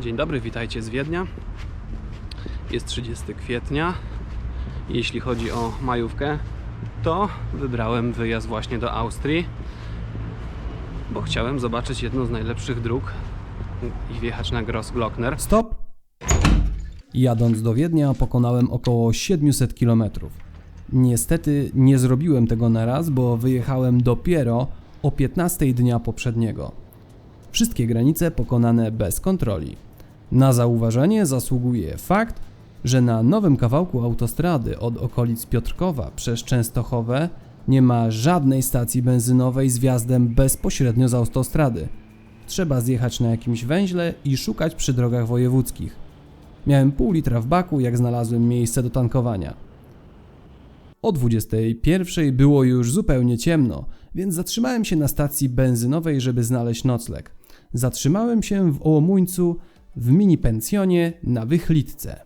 Dzień dobry, witajcie z Wiednia. Jest 30 kwietnia. Jeśli chodzi o majówkę, to wybrałem wyjazd właśnie do Austrii, bo chciałem zobaczyć jedną z najlepszych dróg i wjechać na Grossglockner. Stop! Jadąc do Wiednia pokonałem około 700 km. Niestety nie zrobiłem tego na raz, bo wyjechałem dopiero o 15 dnia poprzedniego. Wszystkie granice pokonane bez kontroli. Na zauważenie zasługuje fakt, że na nowym kawałku autostrady od okolic Piotrkowa przez Częstochowę nie ma żadnej stacji benzynowej z wjazdem bezpośrednio z autostrady. Trzeba zjechać na jakimś węźle i szukać przy drogach wojewódzkich. Miałem pół litra w baku, jak znalazłem miejsce do tankowania. O 21 było już zupełnie ciemno, więc zatrzymałem się na stacji benzynowej, żeby znaleźć nocleg. Zatrzymałem się w Ołomuńcu w mini pensjonie na Wychlitce.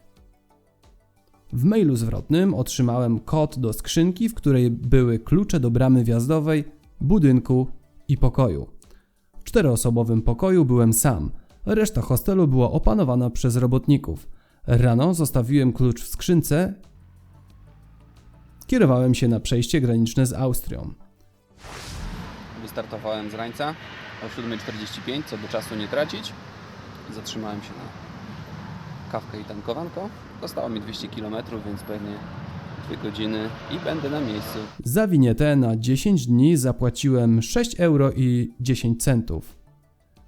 W mailu zwrotnym otrzymałem kod do skrzynki, w której były klucze do bramy wjazdowej, budynku i pokoju. W czteroosobowym pokoju byłem sam. Reszta hostelu była opanowana przez robotników. Rano zostawiłem klucz w skrzynce. Kierowałem się na przejście graniczne z Austrią. Wystartowałem z Rańca o 7.45, co by czasu nie tracić. Zatrzymałem się na kawkę i tankowanko. Zostało mi 200 km, więc pewnie 2 godziny i będę na miejscu. Za winietę na 10 dni zapłaciłem 6 euro i 10 centów.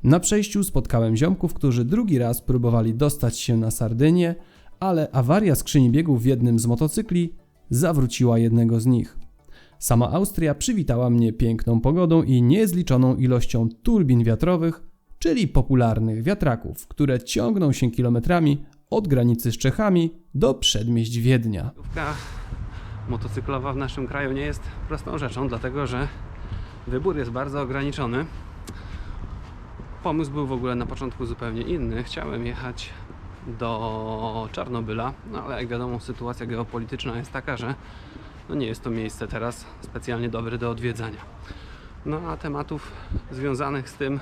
Na przejściu spotkałem ziomków, którzy drugi raz próbowali dostać się na Sardynię, ale awaria skrzyni biegów w jednym z motocykli zawróciła jednego z nich. Sama Austria przywitała mnie piękną pogodą i niezliczoną ilością turbin wiatrowych, czyli popularnych wiatraków, które ciągną się kilometrami od granicy z Czechami do przedmieść Wiednia. Motocyklowa w naszym kraju nie jest prostą rzeczą, dlatego że wybór jest bardzo ograniczony. Pomysł był w ogóle na początku zupełnie inny. Chciałem jechać do Czarnobyla, no ale jak wiadomo, sytuacja geopolityczna jest taka, że no nie jest to miejsce teraz specjalnie dobre do odwiedzania. No a tematów związanych z tym,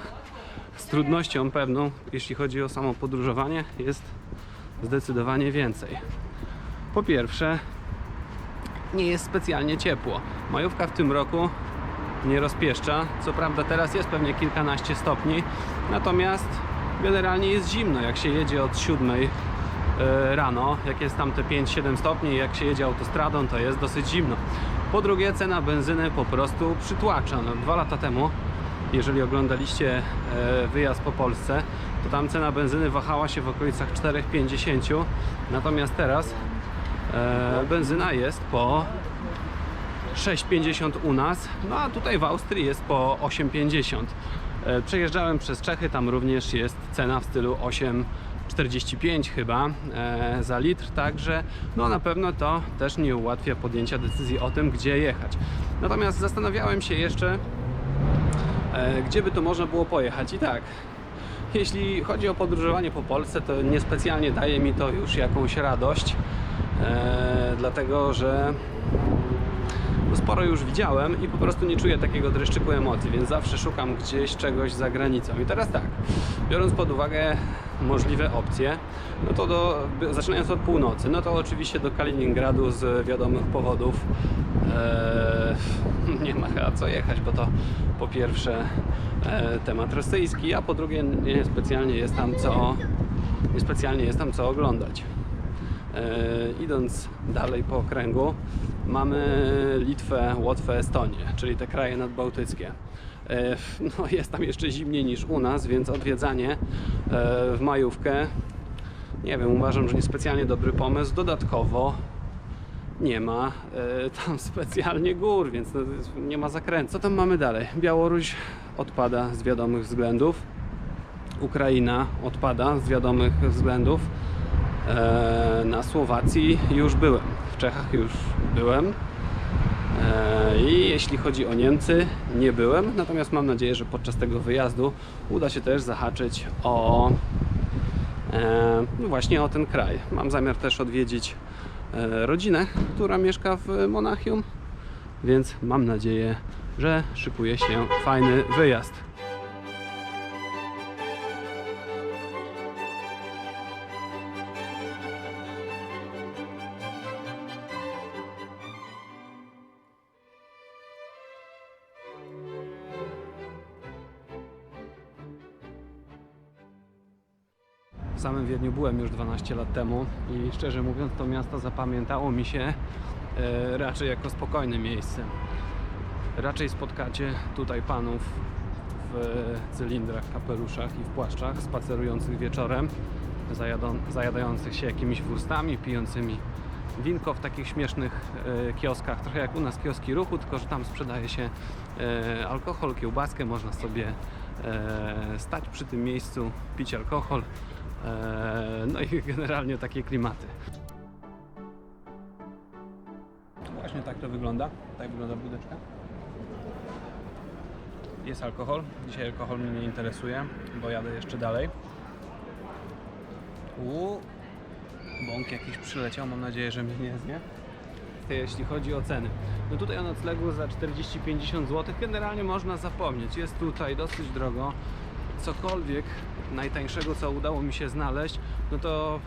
z trudnością pewną, jeśli chodzi o samo podróżowanie, jest zdecydowanie więcej. Po pierwsze, nie jest specjalnie ciepło. Majówka w tym roku nie rozpieszcza. Co prawda teraz jest pewnie kilkanaście stopni, natomiast generalnie jest zimno. Jak się jedzie od 7 e, rano, jak jest tam te 5-7 stopni, jak się jedzie autostradą, to jest dosyć zimno. Po drugie, cena benzyny po prostu przytłacza. No, dwa lata temu, jeżeli oglądaliście e, wyjazd po Polsce, to tam cena benzyny wahała się w okolicach 4,50, natomiast teraz e, benzyna jest po 6,50 u nas, no a tutaj w Austrii jest po 8,50. E, Przejeżdżałem przez Czechy, tam również jest cena w stylu 8,45 chyba e, za litr, także no na pewno to też nie ułatwia podjęcia decyzji o tym, gdzie jechać. Natomiast zastanawiałem się jeszcze, e, gdzie by to można było pojechać i tak. Jeśli chodzi o podróżowanie po Polsce, to niespecjalnie daje mi to już jakąś radość, e, dlatego że no sporo już widziałem i po prostu nie czuję takiego dreszczyku emocji, więc zawsze szukam gdzieś czegoś za granicą. I teraz tak, biorąc pod uwagę możliwe opcje, no to do, zaczynając od północy, no to oczywiście do Kaliningradu z wiadomych powodów e, nie ma chyba co jechać, bo to po pierwsze e, temat rosyjski, a po drugie nie specjalnie jest tam co, nie specjalnie jest tam co oglądać. E, idąc dalej po okręgu, mamy Litwę, Łotwę, Estonię, czyli te kraje nadbałtyckie. E, no, jest tam jeszcze zimniej niż u nas, więc odwiedzanie e, w majówkę, nie wiem, uważam, że niespecjalnie dobry pomysł. Dodatkowo nie ma e, tam specjalnie gór, więc nie ma zakrętu. Co tam mamy dalej? Białoruś odpada z wiadomych względów. Ukraina odpada z wiadomych względów. Na Słowacji już byłem, w Czechach już byłem. E, I jeśli chodzi o Niemcy, nie byłem, natomiast mam nadzieję, że podczas tego wyjazdu uda się też zahaczyć o e, no właśnie o ten kraj. Mam zamiar też odwiedzić e, rodzinę, która mieszka w Monachium, więc mam nadzieję, że szykuje się fajny wyjazd. W samym Wiedniu byłem już 12 lat temu i szczerze mówiąc to miasto zapamiętało mi się e, raczej jako spokojne miejsce. Raczej spotkacie tutaj panów w cylindrach, kapeluszach i w płaszczach, spacerujących wieczorem, zajadających się jakimiś wurstami, pijącymi winko w takich śmiesznych e, kioskach, trochę jak u nas kioski ruchu, tylko że tam sprzedaje się e, alkohol, kiełbaskę, można sobie stać przy tym miejscu, pić alkohol, no i generalnie takie klimaty. Właśnie tak to wygląda, tak wygląda budeczka. Jest alkohol. Dzisiaj alkohol mnie nie interesuje, bo jadę jeszcze dalej. Uuu, bąk jakiś przyleciał, mam nadzieję, że mnie nie znie. Jeśli chodzi o ceny. No tutaj o noclegu za 40-50 zł generalnie można zapomnieć. Jest tutaj dosyć drogo. Cokolwiek najtańszego, co udało mi się znaleźć, no to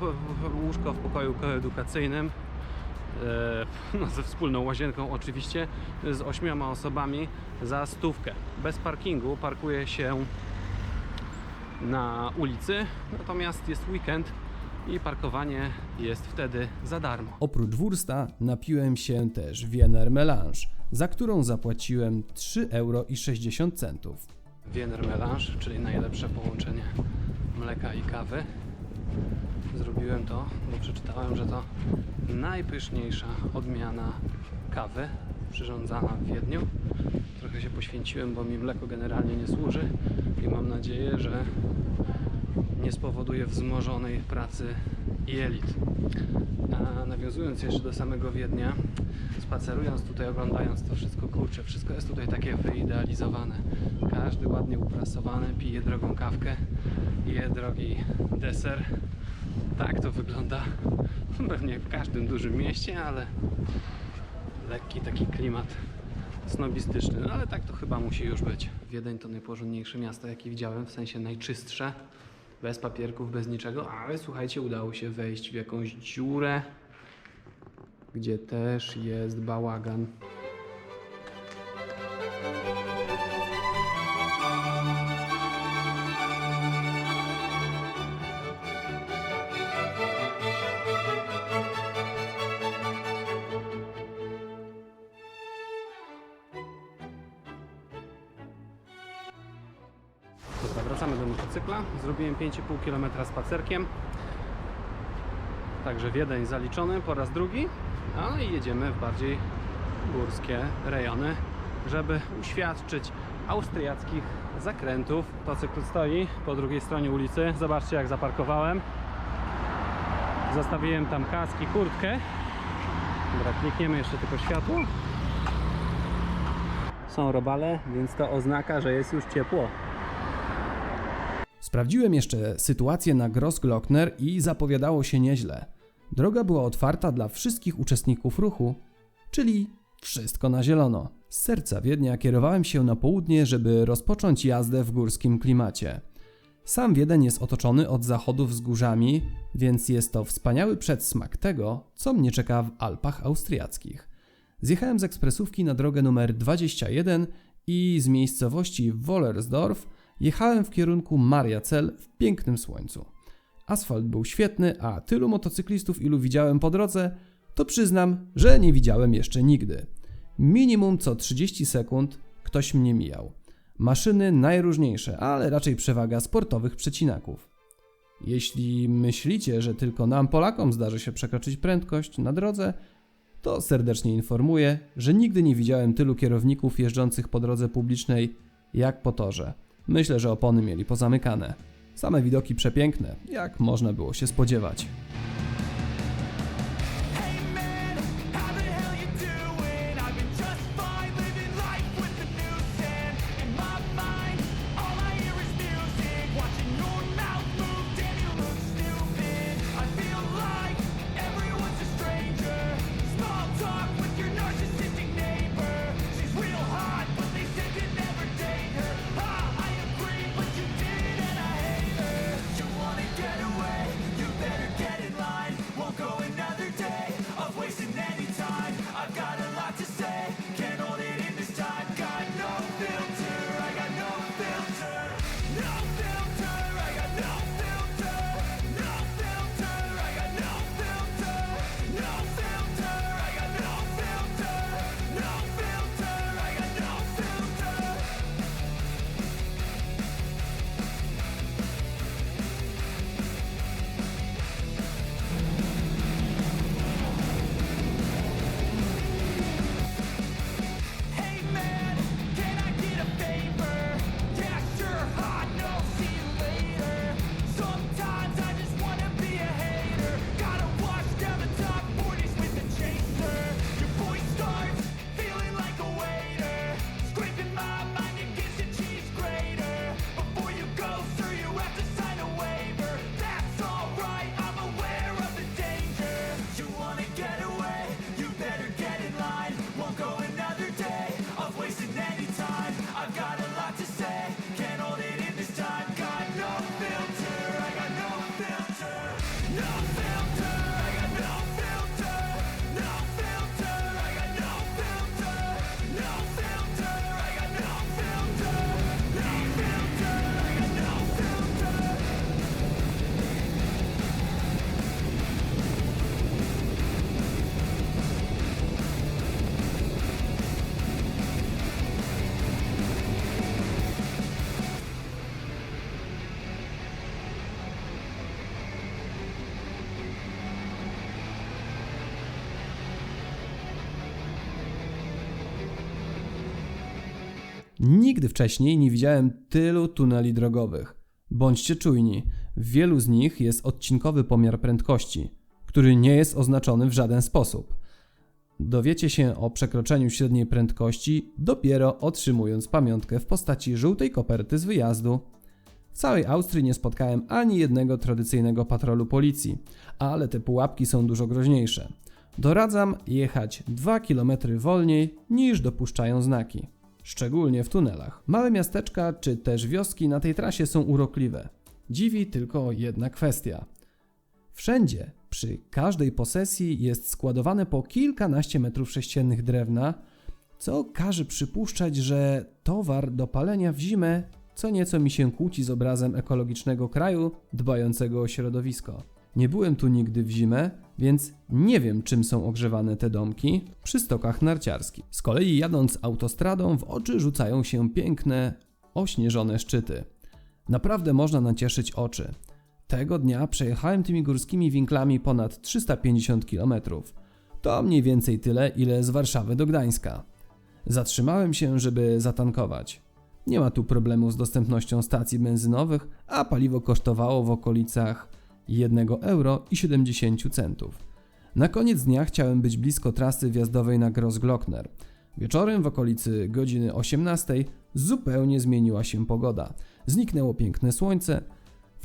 łóżko w pokoju koedukacyjnym e, no, ze wspólną łazienką oczywiście, z ośmioma osobami za stówkę. Bez parkingu parkuje się na ulicy, natomiast jest weekend i parkowanie jest wtedy za darmo. Oprócz wursta napiłem się też Wiener Melange, za którą zapłaciłem 3,60 euro. Wiener Melange, czyli najlepsze połączenie mleka i kawy. Zrobiłem to, bo przeczytałem, że to najpyszniejsza odmiana kawy przyrządzana w Wiedniu. Trochę się poświęciłem, bo mi mleko generalnie nie służy i mam nadzieję, że nie spowoduje wzmożonej pracy jelit. A nawiązując jeszcze do samego Wiednia, spacerując tutaj, oglądając to wszystko, kurczę, wszystko jest tutaj takie wyidealizowane. Każdy ładnie uprasowany, pije drogą kawkę, je drogi deser. Tak to wygląda pewnie w każdym dużym mieście, ale lekki taki klimat snobistyczny, no ale tak to chyba musi już być. Wiedeń to najporządniejsze miasto, jakie widziałem, w sensie najczystsze, bez papierków, bez niczego, ale słuchajcie, udało się wejść w jakąś dziurę, gdzie też jest bałagan. Wracamy do motocykla. Zrobiłem 5,5 km spacerkiem. Także Wiedeń zaliczony po raz drugi. No i jedziemy w bardziej górskie rejony, żeby uświadczyć austriackich zakrętów. Motocykl stoi po drugiej stronie ulicy. Zobaczcie jak zaparkowałem. Zostawiłem tam kaski, kurtkę. Dobra, klikniemy jeszcze tylko światło. Są robale, więc to oznaka, że jest już ciepło. Sprawdziłem jeszcze sytuację na Grossglockner i zapowiadało się nieźle. Droga była otwarta dla wszystkich uczestników ruchu, czyli wszystko na zielono. Z serca Wiednia kierowałem się na południe, żeby rozpocząć jazdę w górskim klimacie. Sam Wiedeń jest otoczony od zachodu wzgórzami, więc jest to wspaniały przedsmak tego, co mnie czeka w Alpach Austriackich. Zjechałem z ekspresówki na drogę numer 21 i z miejscowości Wollersdorf jechałem w kierunku Mariacel w pięknym słońcu. Asfalt był świetny, a tylu motocyklistów, ilu widziałem po drodze, to przyznam, że nie widziałem jeszcze nigdy. Minimum co 30 sekund ktoś mnie mijał. Maszyny najróżniejsze, ale raczej przewaga sportowych przecinaków. Jeśli myślicie, że tylko nam Polakom zdarzy się przekroczyć prędkość na drodze, to serdecznie informuję, że nigdy nie widziałem tylu kierowników jeżdżących po drodze publicznej jak po torze. Myślę, że opony mieli pozamykane. Same widoki przepiękne, jak można było się spodziewać. Nigdy wcześniej nie widziałem tylu tuneli drogowych. Bądźcie czujni, w wielu z nich jest odcinkowy pomiar prędkości, który nie jest oznaczony w żaden sposób. Dowiecie się o przekroczeniu średniej prędkości dopiero otrzymując pamiątkę w postaci żółtej koperty z wyjazdu. W całej Austrii nie spotkałem ani jednego tradycyjnego patrolu policji, ale te pułapki są dużo groźniejsze. Doradzam jechać 2 km wolniej niż dopuszczają znaki, szczególnie w tunelach. Małe miasteczka czy też wioski na tej trasie są urokliwe. Dziwi tylko jedna kwestia. Wszędzie, przy każdej posesji jest składowane po kilkanaście metrów sześciennych drewna, co każe przypuszczać, że towar do palenia w zimę co nieco mi się kłóci z obrazem ekologicznego kraju dbającego o środowisko. Nie byłem tu nigdy w zimę, więc nie wiem czym są ogrzewane te domki przy stokach narciarskich. Z kolei jadąc autostradą w oczy rzucają się piękne, ośnieżone szczyty. Naprawdę można nacieszyć oczy. Tego dnia przejechałem tymi górskimi winklami ponad 350 km. To mniej więcej tyle, ile z Warszawy do Gdańska. Zatrzymałem się, żeby zatankować. Nie ma tu problemu z dostępnością stacji benzynowych, a paliwo kosztowało w okolicach 1 euro i 70 centów. Na koniec dnia chciałem być blisko trasy wjazdowej na Grossglockner. Wieczorem w okolicy godziny 18 zupełnie zmieniła się pogoda. Zniknęło piękne słońce,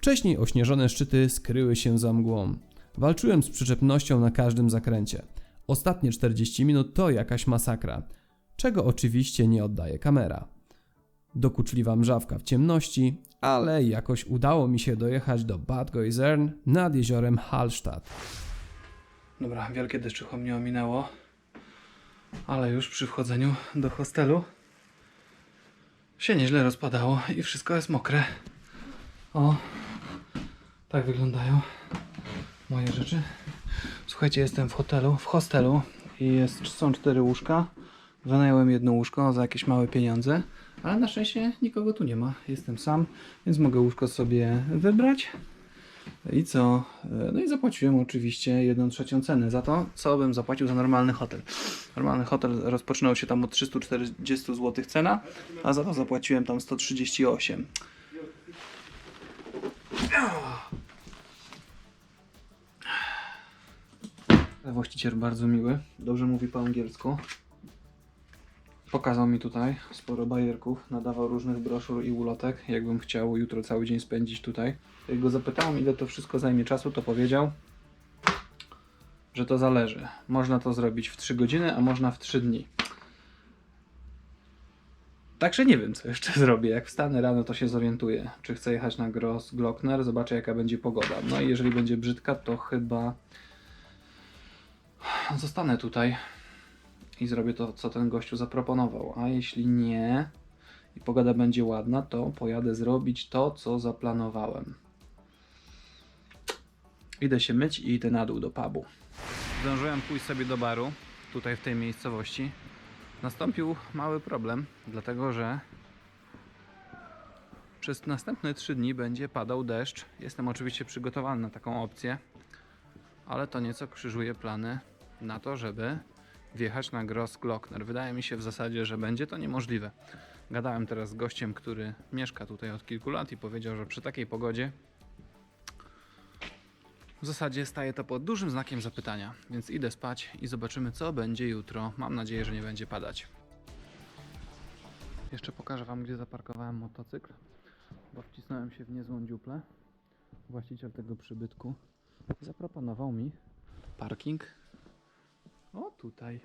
Wcześniej ośnieżone szczyty skryły się za mgłą. Walczyłem z przyczepnością na każdym zakręcie. Ostatnie 40 minut to jakaś masakra, czego oczywiście nie oddaje kamera. Dokuczliwa mrzawka w ciemności, ale jakoś udało mi się dojechać do Bad Goizern nad jeziorem Hallstatt. Dobra, wielkie deszczucho mnie ominęło, ale już przy wchodzeniu do hostelu się nieźle rozpadało i wszystko jest mokre. O, tak wyglądają moje rzeczy. Słuchajcie, jestem w hotelu, w hostelu i jest, są cztery łóżka. Wynająłem jedno łóżko za jakieś małe pieniądze, ale na szczęście nikogo tu nie ma. Jestem sam, więc mogę łóżko sobie wybrać. I co? E, No i zapłaciłem oczywiście 1 trzecią cenę za to, co bym zapłacił za normalny hotel. Normalny hotel rozpoczynał się tam od 340 zł cena, a za to zapłaciłem tam 138. Właściciel bardzo miły, dobrze mówi po angielsku. Pokazał mi tutaj sporo bajerków, nadawał różnych broszur i ulotek, jakbym chciał jutro cały dzień spędzić tutaj. Jak go zapytałem, ile to wszystko zajmie czasu, to powiedział, że to zależy. Można to zrobić w 3 godziny, a można w 3 dni. Także nie wiem, co jeszcze zrobię. Jak wstanę rano, to się zorientuję, czy chcę jechać na Gross Glockner, zobaczę jaka będzie pogoda. No i jeżeli będzie brzydka, to chyba zostanę tutaj i zrobię to, co ten gościu zaproponował. A jeśli nie i pogoda będzie ładna, to pojadę zrobić to, co zaplanowałem. Idę się myć i idę na dół do pubu. Zdążyłem pójść sobie do baru, tutaj w tej miejscowości. Nastąpił mały problem, dlatego że przez następne 3 dni będzie padał deszcz. Jestem oczywiście przygotowany na taką opcję, ale to nieco krzyżuje plany na to, żeby wjechać na Gross Glockner. Wydaje mi się w zasadzie, że będzie to niemożliwe. Gadałem teraz z gościem, który mieszka tutaj od kilku lat i powiedział, że przy takiej pogodzie w zasadzie staje to pod dużym znakiem zapytania, więc idę spać i zobaczymy, co będzie jutro. Mam nadzieję, że nie będzie padać. Jeszcze pokażę Wam, gdzie zaparkowałem motocykl, bo wcisnąłem się w niezłą dziuplę. Właściciel tego przybytku zaproponował mi parking. O, tutaj.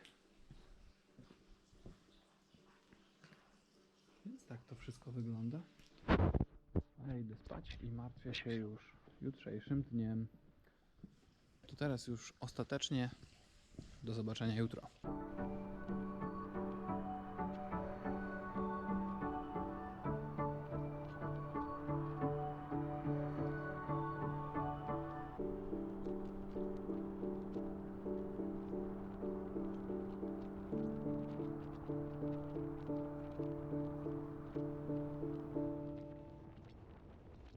Więc tak to wszystko wygląda. Ja idę spać i martwię się już jutrzejszym dniem. To teraz już ostatecznie do zobaczenia jutro.